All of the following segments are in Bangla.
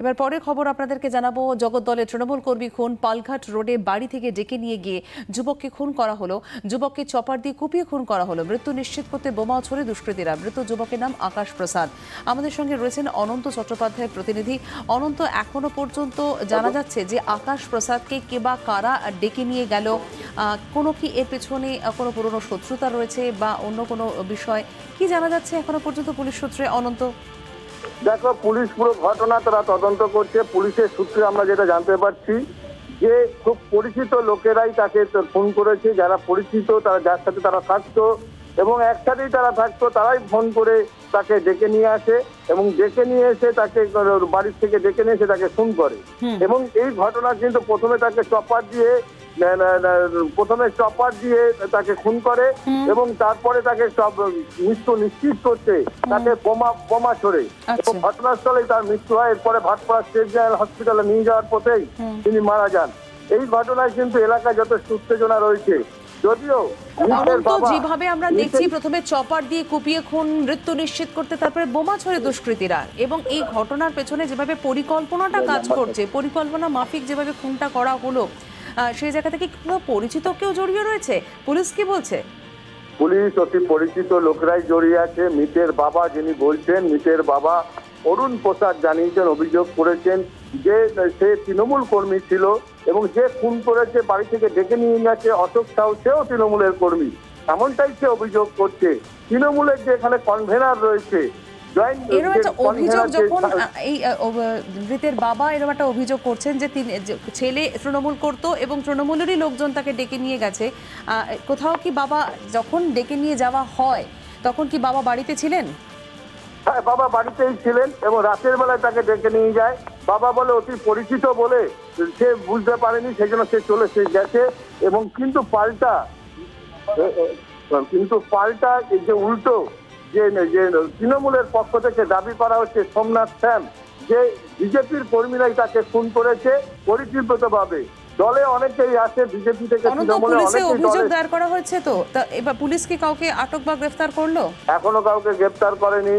এবার পরের খবর আপনাদেরকে জানাব। জগদ্দলের তৃণমূল কর্মী খুন, পালঘাট রোডে বাড়ি থেকে ডেকে নিয়ে গিয়ে যুবককে খুন করা হলো। যুবককে চপার দিয়ে কুপিয়ে খুন করা হলো। মৃত্যু নিশ্চিত করতে বোমা ছড়ে দুষ্কৃতীরা। মৃত যুবকের নাম আকাশ প্রসাদ। আমাদের সঙ্গে রয়েছেন অনন্ত চট্টোপাধ্যায়ের প্রতিনিধি। অনন্ত, এখনও পর্যন্ত জানা যাচ্ছে যে আকাশ প্রসাদকে কে বা কারা ডেকে নিয়ে গেল? কোনো কি এর পেছনে কোনো পুরনো শত্রুতা রয়েছে বা অন্য কোনো বিষয়? কি জানা যাচ্ছে এখনও পর্যন্ত পুলিশ সূত্রে? অনন্ত। দেখো পুলিশ পুরো ঘটনা তারা তদন্ত করছে। পুলিশের সূত্রে আমরা যেটা জানতে পারছি যে খুব পরিচিত লোকেরাই তাকে ফোন করেছে। যারা পরিচিত তারা যার সাথে তারা থাকতো এবং একসাথেই তারা থাকতো তারাই ফোন করে তাকে ডেকে নিয়ে আসে এবং ডেকে নিয়ে এসে তাকে বাড়ির থেকে ডেকে নিয়ে এসে তাকে ফোন করে। এবং এই ঘটনা কিন্তু প্রথমে তাকে চপার দিয়ে প্রথমে চপার দিয়ে তাকে খুন করে এবং তারপরে তাকে সব মৃত্যু নিশ্চিত করতে তাকে বোমা বোমা ছড়ে। আচ্ছা। এবং ঘটনাস্থলেই তার মৃত্যু হয়। এরপরে ভাটপাড়া স্টেট জেনারেল হসপিটালে নিয়ে যাওয়ার পথেই তিনি মারা যান। এই ঘটনায় কিন্তু এলাকায় যথেষ্ট উত্তেজনা রয়েছে। যদিও যেভাবে আমরা দেখছি প্রথমে চপার দিয়ে কুপিয়ে খুন মৃত্যু নিশ্চিত করতে তারপরে বোমা ছড়ে দুষ্কৃতীরা। এবং এই ঘটনার পেছনে যেভাবে পরিকল্পনাটা কাজ করছে পরিকল্পনা মাফিক যেভাবে খুনটা করা হলো সেই জায়গা থেকে কোনো পরিচিত কেউ জড়িয়ে রয়েছে? পুলিশ কি বলছে? পুলিশ অতি পরিচিত লোকরাই জড়িয়ে আছে। মৃতের বাবা যিনি বলছেন, মৃতের বাবা অরুণ প্রসাদ জানিয়েছেন, অভিযোগ করেছেন যে সে তৃণমূল কর্মী ছিল এবং যে খুন করেছে, বাড়ি থেকে ডেকে নিয়ে গেছে। অশোক সাউ সেও তৃণমূলের কর্মী। এমনটাই সে অভিযোগ করছে। তৃণমূলের যে এখানে কনভেনার রয়েছে এরকম একটা অভিযোগ যখন এই মৃতের বাবা এরকম একটা অভিযোগ করছেন যে তিনি যে ছেলে তৃণমূল করত এবং তৃণমূলেরই লোকজন তাকে ডেকে নিয়ে গেছে। কোথাও কি বাবা যখন ডেকে নিয়ে যাওয়া হয় তখন কি বাবা বাড়িতে ছিলেন? হ্যাঁ বাবা বাড়িতেই ছিলেন এবং রাতের বেলায় তাকে ডেকে নিয়ে যায়। বাবা বলে অতি পরিচিত বলে সে বুঝতে পারেনি সেই জন্য সে চলে সে গেছে। এবং কিন্তু পাল্টা কিন্তু পাল্টা যে উল্টো যে তৃণমূলের পক্ষ থেকে দাবি করা হচ্ছে সোমনাথ শ্যাম যে বিজেপির কর্মীরাই তাকে খুন করেছে পরিচিতভাবে দলে অনেকেই আছে বিজেপি থেকে পুলিশে অভিযোগ দায়ের করা হয়েছে তো? এবার পুলিশ কি কাউকে আটক বা গ্রেফতার করল? এখনও কাউকে গ্রেপ্তার করেনি।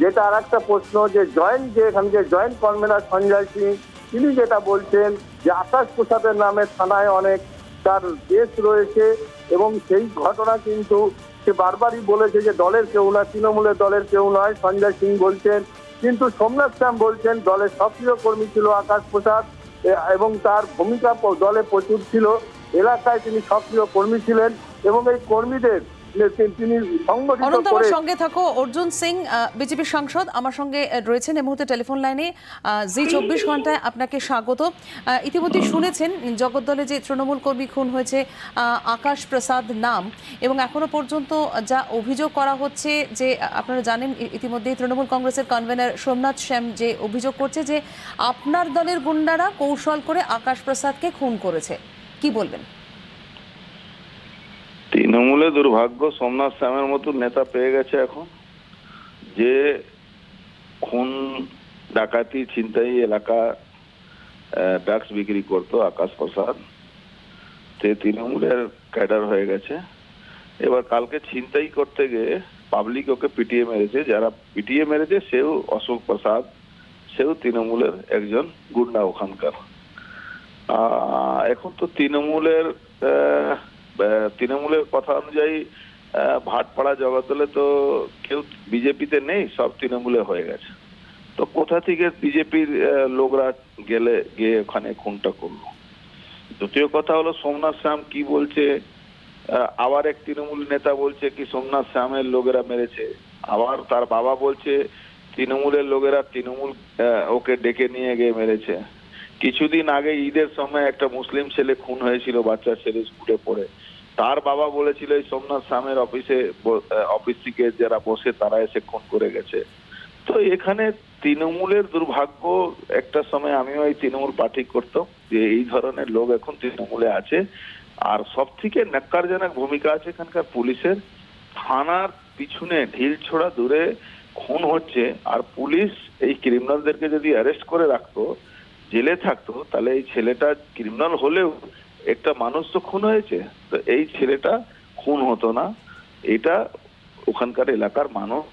যেটা আর একটা প্রশ্ন যে জয়েন্ট যে এখানে যে জয়েন্ট কনভেনার সঞ্জয় সিং তিনি যেটা বলছেন যে আকাশ প্রসাদের নামে থানায় অনেক তার কেস রয়েছে এবং সেই ঘটনা কিন্তু সে বারবারই বলেছে যে দলের কেউ না, তৃণমূলের দলের কেউ নয়, সঞ্জয় সিং বলছেন। কিন্তু সোমনাথ শ্যাম বলছেন, দলের সক্রিয় কর্মী ছিল আকাশ প্রসাদ এবং তার ভূমিকা দলে প্রচুর ছিল। এলাকায় তিনি সক্রিয় কর্মী ছিলেন এবং এই কর্মীদের তিনি অনন্ত আমার সঙ্গে থাকো। অর্জুন সিং বিজেপির সাংসদ আমার সঙ্গে রয়েছেন। এই মুহূর্তে টেলিফোন লাইনে জি চব্বিশ ঘন্টায় আপনাকে স্বাগত। ইতিমধ্যে শুনেছেন জগদ্দলে যে তৃণমূল কর্মী খুন হয়েছে আকাশ প্রসাদ নাম। এবং এখনও পর্যন্ত যা অভিযোগ করা হচ্ছে যে আপনারা জানেন ইতিমধ্যে তৃণমূল কংগ্রেসের কনভেনার সোমনাথ শ্যাম যে অভিযোগ করছে যে আপনার দলের গুন্ডারা কৌশল করে আকাশ প্রসাদকে খুন করেছে। কি বলবেন? তৃণমূলে দুর্ভাগ্য সোমনাথ শ্যামের মতো নেতা পেয়ে গেছে এখন যে খুন ডাকাতি ছিনতাই এলাকা ড্রাগস বিক্রি করতো আকাশ প্রসাদ সে তৃণমূলের ক্যাডার হয়ে গেছে। এবার কালকে ছিনতাই করতে গিয়ে পাবলিক ওকে পিটিয়ে মেরেছে যারা পিটিয়ে মেরেছে সেও অশোক প্রসাদ সেও তৃণমূলের একজন গুন্ডা ওখানকার। এখন তো তৃণমূলের আহ, তৃণমূলের কথা অনুযায়ী ভাটপাড়া, জগদ্দলে তো কেউ বিজেপিতে নেই, সব তৃণমূলে হয়ে গেছে। তো কোথা থেকে বিজেপির লোকরা গেলে, গিয়ে ওখানে খুনটা করল? দ্বিতীয় কথা হলো, সোমনাথ শ্যাম কি বলছে? আবার এক তৃণমূল নেতা বলছে কি, সোমনাথ শ্যামের লোকেরা মেরেছে। আবার তার বাবা বলছে, তৃণমূলের লোকেরা তৃণমূল ওকে ডেকে নিয়ে গিয়ে মেরেছে। কিছুদিন আগে ঈদের সময় একটা মুসলিম ছেলে খুন হয়েছিল, বাচ্চা ছেলে স্কুলে পড়ে। তার বাবা বলেছিল এই সোমনাথ স্বামীর অফিসে অফিস থেকে যারা বসে তারা এসে খুন করে গেছে। তো এখানে তৃণমূলের দুর্ভাগ্য একটা সময় আমিও এই তৃণমূল পার্টি করতাম, যে এই ধরনের লোক এখন তৃণমূলে আছে। আর সব থেকে ন্যাক্কারজনক ভূমিকা আছে এখানকার পুলিশের। থানার পিছনে ঢিল ছোড়া দূরে খুন হচ্ছে, আর পুলিশ এই ক্রিমিনালদেরকে যদি অ্যারেস্ট করে রাখতো, জেলে থাকতো, তাহলে এই ছেলেটা ক্রিমিনাল হলেও একটা মানুষ তো খুন হয়েছে। তো এই ছেলেটা খুন হতো না। এটা ওখানকার এলাকার মানুষ।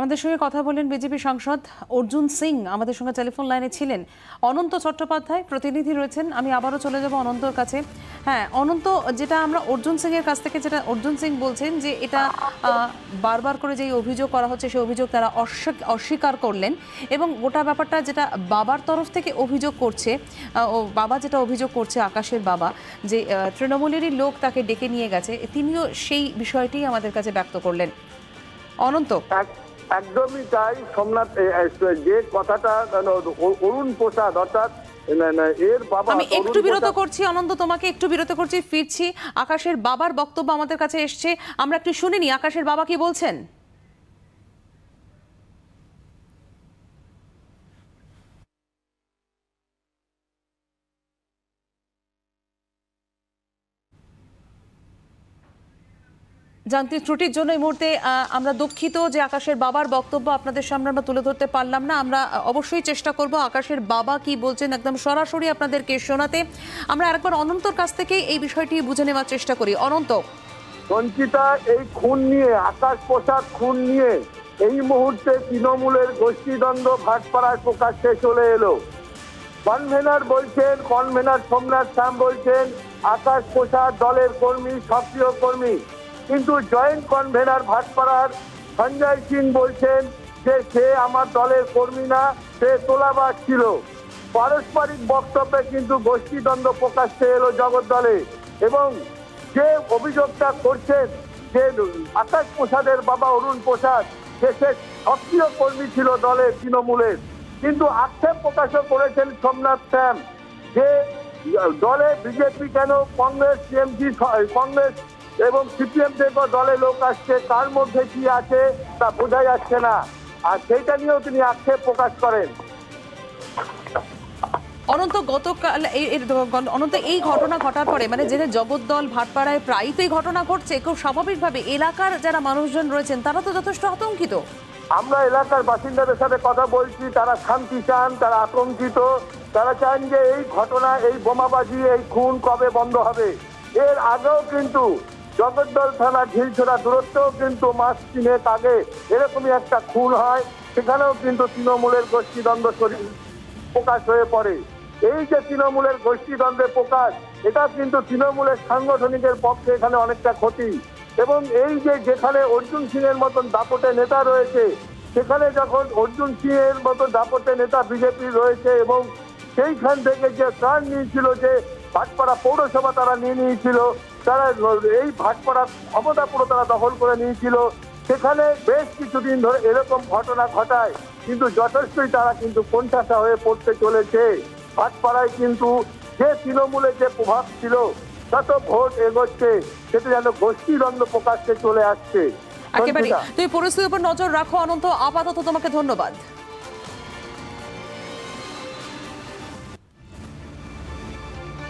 আমাদের সঙ্গে কথা বলেন বিজেপি সাংসদ অর্জুন সিং। আমাদের সঙ্গে টেলিফোন লাইনে ছিলেন অনন্ত চট্টোপাধ্যায়। প্রতিনিধি রয়েছেন। আমি আবারও চলে যাব অনন্তর কাছে। হ্যাঁ অনন্ত, যেটা আমরা অর্জুন সিং এর কাছ থেকে যেটা অর্জুন সিং বলছেন যে এটা বারবার করে যেই অভিযোগ করা হচ্ছে, সেই অভিযোগ তারা অস্বীকার করলেন এবং গোটা ব্যাপারটা যেটা বাবার তরফ থেকে অভিযোগ করছে ও বাবা যেটা অভিযোগ করছে, আকাশের বাবা, যে তৃণমূলেরই লোক তাকে ডেকে নিয়ে গেছে, তিনিও সেই বিষয়টি আমাদের কাছে ব্যক্ত করলেন। অনন্ত? একদমই তাই সোমনাথ যে কথাটা মানে, অরুণ প্রসাদ অর্থাৎ এর বাবা আমি একটু বিরত করছি অনন্ত তোমাকে একটু বিরত করছি ফিরছি। আকাশের বাবার বক্তব্য আমাদের কাছে এসছে। আমরা একটু শুনিনি আকাশের বাবা কি বলছেন? যান্ত্রিক ত্রুটির জন্য এই মুহূর্তে আমরা দুঃখিত যে আকাশের বাবার বক্তব্য আপনাদের সামনে আমরা তুলে ধরতে পারলাম না। আমরা অবশ্যই চেষ্টা করব আকাশের বাবা কি বলছেন একদম সরাসরি আপনাদেরকে শোনাতে। আমরা আরেকবার অনন্তর কাছ থেকে এই বিষয়টি বুঝে নেওয়ার চেষ্টা করি। অনন্ত। সঞ্চিতা, এই খুন নিয়ে, আকাশ প্রসাদ খুন নিয়ে, এই মুহূর্তে তৃণমূলের গোষ্ঠীদ্বন্দ্ব ভাটপাড়ায় প্রকাশ্যে চলে এলো। কনভেনার বলছেন, কনভেনার সোমনাথ শ্যাম বলছেন, আকাশ প্রসাদ দলের কর্মী, সক্রিয় কর্মী। কিন্তু জয়েন্ট কনভেনার ভাটপাড়ার সঞ্জয় সিং বলছেন যে সে আমার দলের কর্মী না, সে তোলাবাজ ছিল। পারস্পরিক বক্তব্যে কিন্তু গোষ্ঠীদ্বন্দ্ব প্রকাশ্যে এলো জগৎ দলে এবং যে অভিযোগটা করছেন যে আকাশ প্রসাদের বাবা অরুণ প্রসাদ, সে সে সক্রিয় কর্মী ছিল দলের তৃণমূলের। কিন্তু আক্ষেপ প্রকাশও করেছেন সোমনাথ শ্যাম যে দলে বিজেপি কেন কংগ্রেস, টিএমসি কংগ্রেস এবং সিপিএম থেকে দলে লোক আসছে তার মধ্যে কি আছে তা বোঝা যাচ্ছে না। আর সেইটা নিয়েও তিনি আক্ষেপ প্রকাশ করেন। অনন্ত গতকাল অনন্ত এই ঘটনা ঘটার পরে মানে যে জগদ্দল ভাটপাড়ায় প্রায়ই তো এই ঘটনা ঘটছে খুব স্বাভাবিকভাবে এলাকার যারা মানুষজন রয়েছেন তারা তো যথেষ্ট আতঙ্কিত। আমরা এলাকার বাসিন্দাদের সাথে কথা বলছি তারা শান্তি চান তারা আতঙ্কিত। তারা চান যে এই ঘটনা এই বোমাবাজি এই খুন কবে বন্ধ হবে? এর আগেও কিন্তু জগদ্দল থানা ঝিলছড়া দূরত্বেও কিন্তু মাস তিনেক আগে এরকমই একটা খুন হয়, সেখানেও কিন্তু তৃণমূলের গোষ্ঠীদ্বন্দ্ব প্রকাশ হয়ে পড়ে। এই যে তৃণমূলের গোষ্ঠীদ্বন্দ্বের প্রকাশ, এটা কিন্তু তৃণমূলের সাংগঠনিকের পক্ষে এখানে অনেকটা ক্ষতি। এবং এই যে যেখানে অর্জুন সিং এর মতন দাপটে নেতা রয়েছে, সেখানে যখন অর্জুন সিং এর মতো দাপটে নেতা বিজেপি রয়েছে এবং সেইখান থেকে যে ত্রাণ নিয়েছিল যে ভাটপাড়া পৌরসভা তারা নিয়ে নিয়েছিল তারা এই ভাটপাড়া ক্ষমতা পুরো তারা দখল করে নিয়েছিল। সেখানে বেশ কিছুদিন ধরে এরকম ঘটনা ঘটায় কিন্তু যথেষ্টই তারা কিন্তু কোণঠাসা হয়ে পড়তে চলেছে। ভাটপাড়ায় কিন্তু যে তৃণমূলের যে প্রভাব ছিল তত ভোট এগোচ্ছে সেটা যেন গোষ্ঠীদ্বন্দ্ব প্রকাশ্যে চলে আসছে। একেবারে। তুমি পরিস্থিতির উপর নজর রাখো অনন্ত আপাতত তোমাকে ধন্যবাদ।